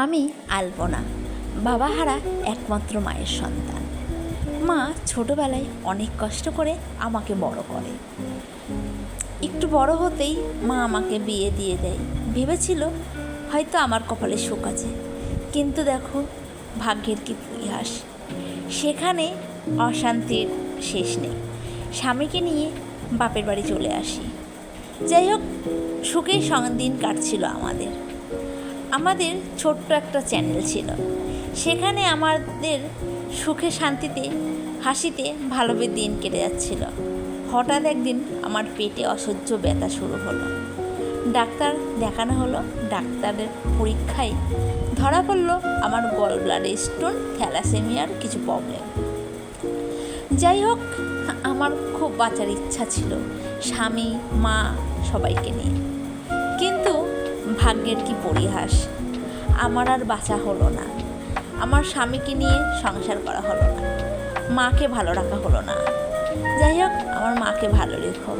আমি আলপনা, বাবাহারা একমাত্র মায়ের সন্তান। মা ছোটোবেলায় অনেক কষ্ট করে আমাকে বড় করে। একটু বড় হতেই মা আমাকে বিয়ে দিয়ে দেয়। ভেবেছিল হয়তো আমার কপালে সুখ আছে। কিন্তু দেখো, ভাগ্যের কি পরিহাস। সেখানে অশান্তির শেষ নেই। স্বামীকে নিয়ে বাপের বাড়ি চলে আসি। যাই হোক সুখেই দিন কাটছিল আমাদের। আমাদের ছোট্ট একটা চ্যানেল ছিল। সেখানে আমাদের সুখে শান্তিতে, হাসিতে ভালোভাবে দিন কেটে যাচ্ছিল। হঠাৎ একদিন আমার পেটে অসহ্য ব্যথা শুরু হলো। ডাক্তার দেখানো হলো, ডাক্তারের পরীক্ষায় ধরা পড়ল আমার গল স্টোন, থ্যালাসেমিয়ার কিছু প্রবলেম যাই হোক, আমার খুব বাঁচার ইচ্ছা ছিল, স্বামী, মা সবাইকে নিয়ে। কিন্তু ভাগ্যের কি পরিহাস? আমার আর বাঁচা হলো না। আমার স্বামীকে নিয়ে সংসার করা হলো না। মাকে ভালো রাখা হলো না। যাই হোক, আমার মাকে ভালো রেখো।